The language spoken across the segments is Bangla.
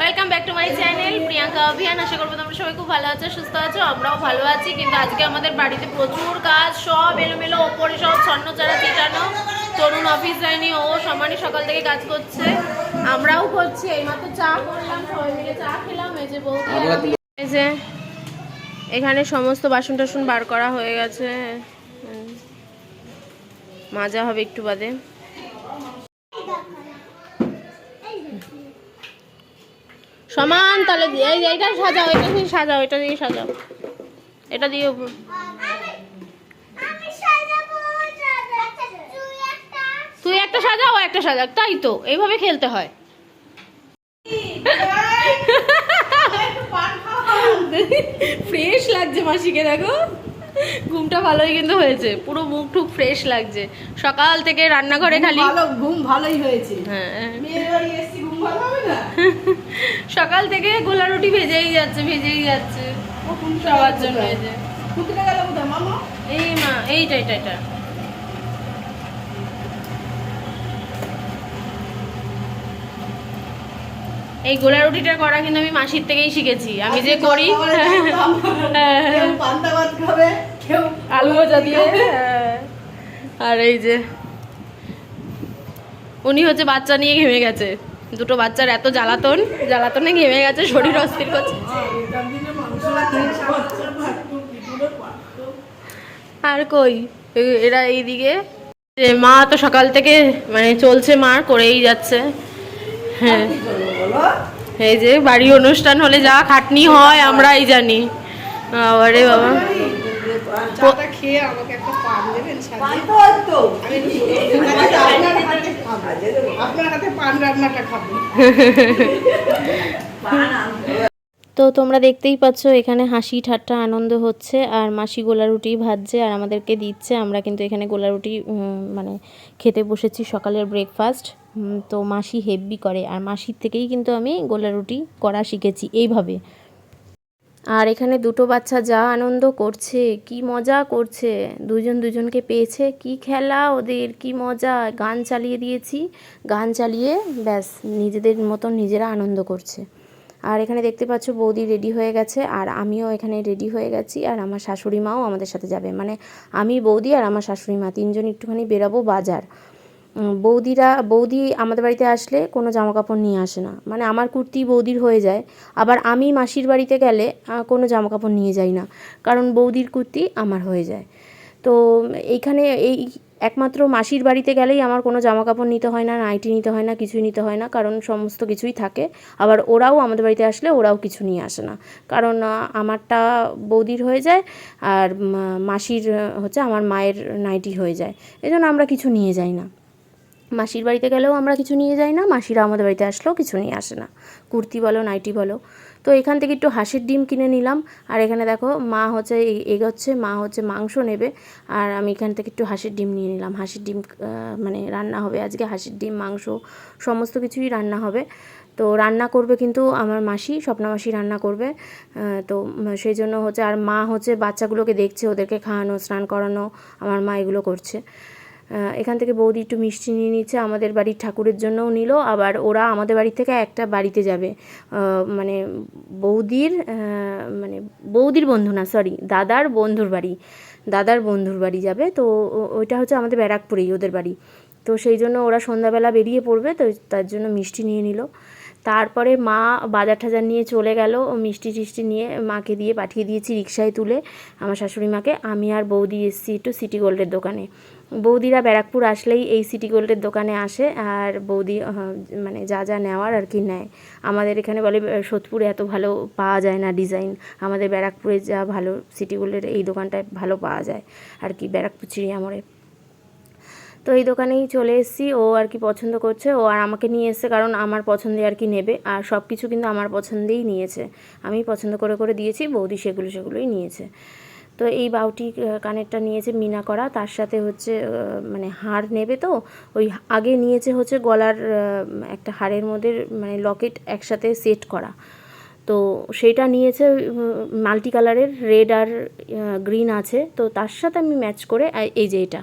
Welcome back to my channel Priyanka অভিয়ান আশা করব তোমরা সবাই খুব ভালো আছো সুস্থ আছো আমরাও ভালো আছি। কিন্তু আজকে আমাদের বাড়িতে প্রচুর কাজ সব এলোমেলো ওপরে সব স্বর্ণ চারা চিটানো। তরুণ অফিস যায়নি ও সমানই সকাল থেকে কাজ করছে। আমরাও করছি এইমাত্র চা করলাম সবাই মিলে চা খেলাম এই যে বউ এই যে এখানে সমস্ত বাসন টাসন বার করা হয়ে গেছে। মাজা হবে একটু বাদে। সমান তাহলে দিয়ে এই এইটা সাজাও এটা দিয়ে সাজাও এটা দিয়ে সাজাও। এটা দিয়ে তুই একটা সাজাও ও একটা সাজাও তাই তো এইভাবে খেলতে হয়। ফ্রেশ লাগছে মাসিকে দেখো। ঘুমটা ভালোই কিন্তু হয়েছে পুরো মুখ টুক ফ্রেশ লাগছে। সকাল থেকে রান্নাঘরে খালি ভালো ঘুম ভালোই হয়েছে। হ্যাঁ। সকাল থেকে গোলা রুটি ভেজেই যাচ্ছে ভেজেই যাচ্ছে। সবার জন্য এই মা এইটা এটা এটা এই গোলা রুটিটা করা কিন্তু আমি মাসির থেকেই শিখেছি। আমি যে করি কেউ আলু ভাজা হ্যাঁ। আর এই যে উনি হচ্ছে বাচ্চা নিয়ে ঘেমে গেছে। দুটো বাচ্চার এত জ্বালাতন, জ্বালাতনে ঘেমে গেছে, শরীর অস্থির করছে। আর কই? এরা এইদিকে মা তো সকাল থেকে মানে চলছে মার করেই যাচ্ছে। হ্যাঁ। এই যে বাড়ি অনুষ্ঠান হলে যা খাটনি হয়, আমরাই জানি। আরে বাবা। চাটা খেয়ে আমাকে একটা পান দেবেন আপনার হাতে খাব। আপনার হাতে পান রান্নাটা খাব। তো তোমরা দেখতেই পাচ্ছ এখানে হাসি ঠাট্টা আনন্দ হচ্ছে আর মাসি গোলা রুটি ভাজছে আর আমাদেরকে দিচ্ছে। আমরা কিন্তু এখানে গোলা রুটি মানে খেতে বসেছি সকালের ব্রেকফাস্ট তো মাসি হেভি করে আর মাসির থেকেই কিন্তু আমি গোলা রুটি করা শিখেছি এইভাবে। আর এখানে দুটো বাচ্চা যা আনন্দ করছে, কি মজা করছে। দুজন দুজনকে পেয়েছে, কি খেলা ওদের, কি মজা। গান চালিয়ে দিয়েছি, গান চালিয়ে ব্যাস, নিজেদের মতন নিজেরা আনন্দ করছে। আর এখানে দেখতে পাচ্ছ বৌদি রেডি হয়ে গেছে, আর আমিও এখানে রেডি হয়ে গেছি, আর আমার শাশুড়ি মাও আমাদের সাথে যাবে। মানে আমি বৌদি আর আমার শাশুড়ি মা তিনজন একটুখানি বেরাবো বাজার। বৌদিরা, বৌদি আমাদের বাড়িতে আসলে কোনো জামা কাপড় নিয়ে আসে না। মানে আমার কুর্তি বৌদির হয়ে যায়, আবার আমি মাসির বাড়িতে গেলে কোনো জামা কাপড় নিয়ে যাই না, কারণ বৌদির কুর্তি আমার হয়ে যায়। তো এইখানে এই একমাত্র মাসির বাড়িতে গেলেই আমার কোনো জামা কাপড় নিতে হয় না, নাইটি নিতে হয় না, কিছুই নিতে হয় না, কারণ সমস্ত কিছুই থাকে। আবার ওরাও আমাদের বাড়িতে আসলে ওরাও কিছু নিয়ে আসে না, কারণ আমারটা বৌদির হয়ে যায়, আর মাসির, হচ্ছে আমার মায়ের নাইটি হয়ে যায়। এই জন্য আমরা কিছু নিয়ে যাই না। মাসির বাড়িতে গেলেও আমরা কিছু নিয়ে যাই না, মাসিরা আমাদের বাড়িতে আসলেও কিছু নিয়ে আসে না। কুর্তি বলো, নাইটি বলো। তো এখান থেকে একটু হাঁসের ডিম কিনে নিলাম। আর এখানে দেখো, মা হচ্ছে এগোচ্ছে, মা হচ্ছে মাংস নেবে। আর আমি এখান থেকে একটু হাঁসের ডিম নিয়ে নিলাম। হাঁসের ডিম মানে রান্না হবে আজকে। হাঁসের ডিম, মাংস, সমস্ত কিছুই রান্না হবে। তো রান্না করবে কিন্তু আমার মাসি, স্বপ্না মাসি রান্না করবে। তো সেই জন্য হচ্ছে, আর মা হচ্ছে বাচ্চাগুলোকে দেখছে, ওদেরকে খাওয়ানো, স্নান করানো, আমার মা এগুলো করছে। এখান থেকে বৌদি একটু মিষ্টি নিয়ে নিচ্ছে আমাদের বাড়ির ঠাকুরের জন্যও নিল, আবার ওরা আমাদের বাড়ি থেকে একটা বাড়িতে যাবে। মানে বৌদির মানে বৌদির বন্ধু না সরি দাদার বন্ধুর বাড়ি, দাদার বন্ধুর বাড়ি যাবে। তো ওইটা হচ্ছে আমাদের ব্যারাকপুরেই ওদের বাড়ি। তো সেই জন্য ওরা সন্ধ্যাবেলা বেরিয়ে পড়বে, তো তার জন্য মিষ্টি নিয়ে নিল। তারপরে মা বাজার টাজার নিয়ে চলে গেল, মিষ্টি টিষ্টি নিয়ে মাকে দিয়ে পাঠিয়ে দিয়েছি রিক্সায় তুলে, আমার শাশুড়ি মাকে। আমি আর বৌদি এসেছি একটু সিটি গোল্ডের দোকানে। বৌদিরা ব্যারাকপুর আসলেই এই সিটি গোল্ডের দোকানে আসে আর বৌদি মানে যা যা নেওয়ার আর কি নেয়। আমাদের এখানে বলে সোদপুরে এত ভালো পাওয়া যায় না ডিজাইন আমাদের ব্যারাকপুরে যা ভালো সিটি গোল্ডের এই দোকানটায় ভালো পাওয়া যায় আর কি, ব্যারাকপুর চিড়িয়ামোড়ে। তো এই দোকানেই চলে এসেছি। ও আর কি পছন্দ করছে। ও আর আমাকে নিয়ে এসেছে কারণ আমার পছন্দে আর কি নেবে আর সব কিছু কিন্তু আমার পছন্দেই নিয়েছে। আমি পছন্দ করে করে দিয়েছি, বৌদি সেগুলো সেগুলোই নিয়েছে। তো এই বাউটি কানেরটা নিয়েছে মিনা করা। তার সাথে হচ্ছে মানে হার নেবে তো? ওই আগে নিয়েছে হচ্ছে গলার একটা হাড়ের মধ্যে মানে লকেট একসাথে সেট করা। তো সেইটা নিয়েছে মাল্টি কালারের, রেড আর গ্রিন আছে। তো তার সাথে আমি ম্যাচ করে এই যে এটা,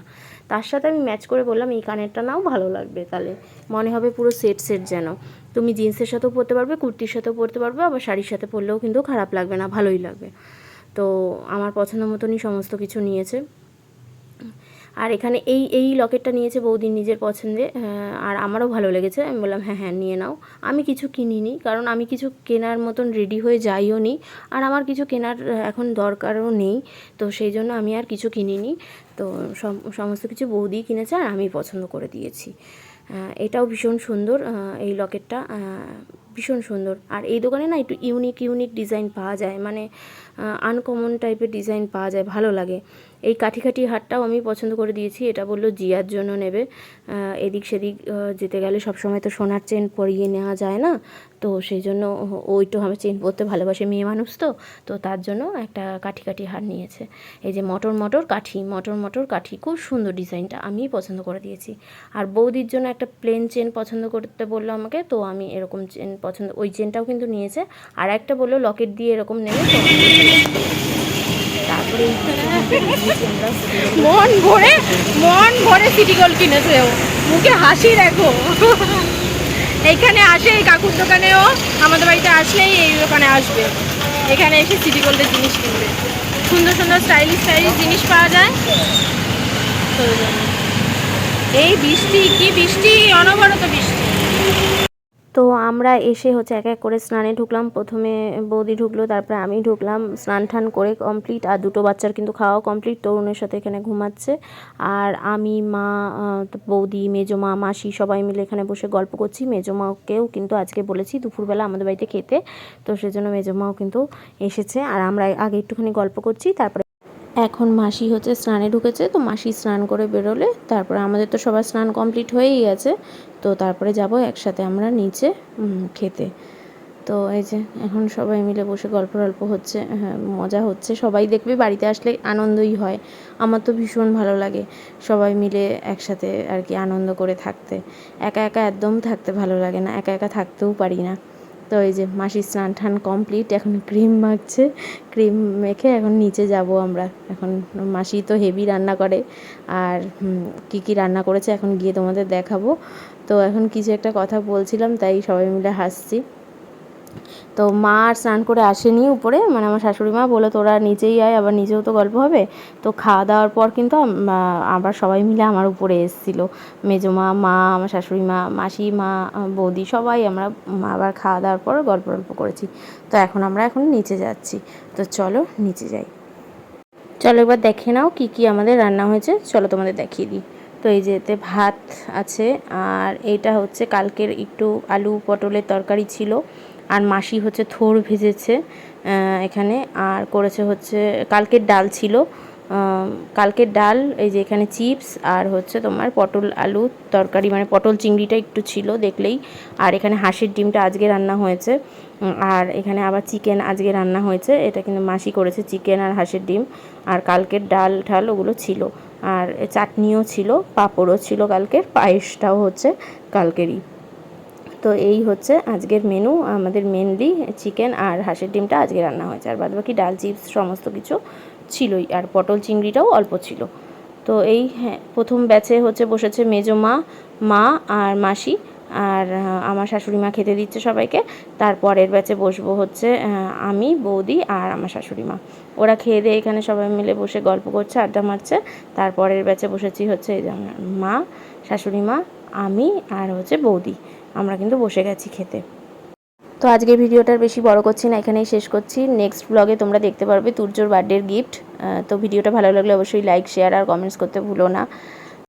তার সাথে আমি ম্যাচ করে বললাম, এই কানেরটা নাও, ভালো লাগবে তাহলে। মনে হবে পুরো সেট সেট যেন। তুমি জিন্সের সাথেও পরতে পারবে, কুর্তির সাথেও পরতে পারবে, আবার শাড়ির সাথে পরলেও কিন্তু খারাপ লাগবে না, ভালোই লাগবে। তো আমার পছন্দ মতনই সমস্ত কিছু নিয়েছে। আর এখানে এই এই লকেটটা নিয়েছে বৌদি নিজের পছন্দে আর আমারও ভালো লেগেছে। আমি বললাম হ্যাঁ হ্যাঁ নিয়ে নাও। আমি কিছু কিনিনি, কারণ আমি কিছু কেনার মতন রেডি হয়ে যাইও নি। আর আমার কিছু কেনার এখন দরকারও নেই, তো সেই জন্য আমি আর কিছু কিনিনি। তো সম- সমস্ত কিছু বৌদি কিনেছে আর আমি পছন্দ করে দিয়েছি। এটাও ভীষণ সুন্দর এই লকেটটা ভীষণ সুন্দর। আর এই দোকানে না একটু ইউনিক ইউনিক ডিজাইন পাওয়া যায়। মানে আনকমন টাইপের ডিজাইন পাওয়া যায়, ভালো লাগে। এই কাঠি কাঠি হারটাও আমি পছন্দ করে দিয়েছি। এটা বলল, জিয়ার জন্য নেবে। এদিক সেদিক যেতে গেলে সবসময় তো সোনার চেন পরিয়ে নেওয়া যায় না। তো সেই জন্য ও- ওই তো আমি চেন পরতে ভালোবাসে মেয়ে মানুষ তো। তো তার জন্য একটা কাঠি কাঠি হার নিয়েছে। এই যে মটর মটর কাঠি, মটর মটর কাঠি, খুব সুন্দর ডিজাইনটা আমি পছন্দ করে দিয়েছি। আর বৌদির জন্য একটা প্লেন চেন পছন্দ করতে বলল আমাকে, তো আমি এরকম চেন পছন্দ, ওই চেনটাও কিন্তু নিয়েছে। আর একটা বলল, লকেট দিয়ে এরকম নেবে তারপরে মন ভরে মন ভরে সিটি গোল কিনেছে ও। মুখে হাসি দেখো। এইখানে আসে এই কাকুর দোকানেও, আমাদের বাড়িতে আসলেই এই দোকানে আসবে। এখানে এসে সিটি গোল্ডের জিনিস কিনবে। সুন্দর সুন্দর স্টাইলিশ স্টাইলিশ জিনিস পাওয়া যায়। এই বৃষ্টি, কি বৃষ্টি, অনবরত বৃষ্টি। তো আমরা এসে হচ্ছে এক এক করে স্নানে ঢুকলাম। প্রথমে বৌদি ঢুকলো, তারপরে আমি ঢুকলাম। স্নান টান করে কমপ্লিট আর দুটো বাচ্চার কিন্তু খাওয়া কমপ্লিট তরুণের সাথে এখানে ঘুমাচ্ছে। আর আমি, মা বৌদি, মেজো মা, মাসি সবাই মিলে এখানে বসে গল্প করছি। মেজো মাকেও কিন্তু আজকে বলেছি দুপুরবেলা আমাদের বাড়িতে খেতে। তো সেজন্য মেজো মাও কিন্তু এসেছে। আর আমরা আগে একটুখানি গল্প করছি, তারপরে এখন মাসি হচ্ছে স্নানে ঢুকেছে, তো মাসি স্নান করে বেরোলে, তারপরে আমাদের তো সবার স্নান কমপ্লিট হয়েই গেছে, তো তারপরে যাব একসাথে আমরা নিচে খেতে। তো এই যে, এখন সবাই মিলে বসে গল্প টল্প হচ্ছে হ্যাঁ মজা হচ্ছে, সবাই দেখবে বাড়িতে আসলে আনন্দই হয়, আমার তো ভীষণ ভালো লাগে সবাই মিলে একসাথে আর কি আনন্দ করে থাকতে, একা একা একদম থাকতে ভালো লাগে না, একা একা থাকতেও পারি না। তো এই যে মাসির স্নান টান কমপ্লিট এখন ক্রিম মাখছে ক্রিম মেখে এখন নিচে যাব আমরা। এখন মাসি তো হেভি রান্না করে, আর কি কি কী রান্না করেছে এখন গিয়ে তোমাদের দেখাবো। তো এখন কিছু একটা কথা বলছিলাম, তাই সবাই মিলে হাসছি। তো মা আর স্নান করে আসেনি উপরে। মানে আমার শাশুড়ি মা বলে তোরা নিচেই আয়, আবার নিজেও তো গল্প হবে। তো খাওয়া দাওয়ার পর কিন্তু আবার সবাই মিলে আমার উপরে এসেছিল। মেজো মা, আমার শাশুড়ি মা, মাসি, মা বৌদি সবাই আমরা আবার খাওয়া দাওয়ার পর গল্প টল্প করেছি। তো এখন আমরা এখন নিচে যাচ্ছি। তো চলো নিচে যাই। চলো এবার দেখে নাও কি কি আমাদের রান্না হয়েছে। চলো তোমাদের দেখিয়ে দিই। তো এই যে এতে ভাত আছে, আর এটা হচ্ছে কালকের একটু আলু পটলের তরকারি ছিল। আর মাসি হচ্ছে থোর ভেজেছে এখানে। আর করেছে হচ্ছে কালকের ডাল ছিল। কালকের ডাল, এই যে এখানে চিপস আর হচ্ছে তোমার পটল আলু তরকারি মানে পটল চিংড়িটা একটু ছিল দেখলেই। আর এখানে হাঁসের ডিমটা আজকে রান্না হয়েছে। আর এখানে আবার চিকেন আজকে রান্না হয়েছে। এটা কিন্তু মাসি করেছে চিকেন আর হাঁসের ডিম। আর কালকের ডাল ঠাল ওগুলো ছিল। আর চাটনিও ছিল, পাঁপড়ও ছিল কালকের, পায়েসটাও হচ্ছে কালকেরই। তো এই হচ্ছে আজকের মেনু আমাদের মেনলি চিকেন আর হাঁসের ডিমটা আজকে রান্না হয়েছে। আর বাদ বাকি ডাল চিপস সমস্ত কিছু ছিলই। আর পটল চিংড়িটাও অল্প ছিল। তো এই হ্যাঁ প্রথম ব্যাচে হচ্ছে বসেছে মেজো মা মা আর মাসি। আর আমার শাশুড়ি মা খেতে দিচ্ছে সবাইকে। তারপরের ব্যাচে বসবো হচ্ছে আমি, বৌদি আর আমার শাশুড়ি মা। ওরা খেয়ে দিয়ে এখানে সবাই মিলে বসে গল্প করছে, আড্ডা মারছে। তারপরের ব্যাচে বসেছি হচ্ছে এই যে মা, শাশুড়ি মা, আমি আর হচ্ছে বৌদি। আমরা কিন্তু বসে গেছি খেতে। তো আজকে ভিডিওটার বেশি বড় করছি না, এখানেই শেষ করছি। নেক্সট ব্লগে তোমরা দেখতে পারবে তুর্যর বার্থডের গিফট তো ভিডিওটা ভালো লাগলে অবশ্যই লাইক শেয়ার আর কমেন্টস করতে ভুলো না।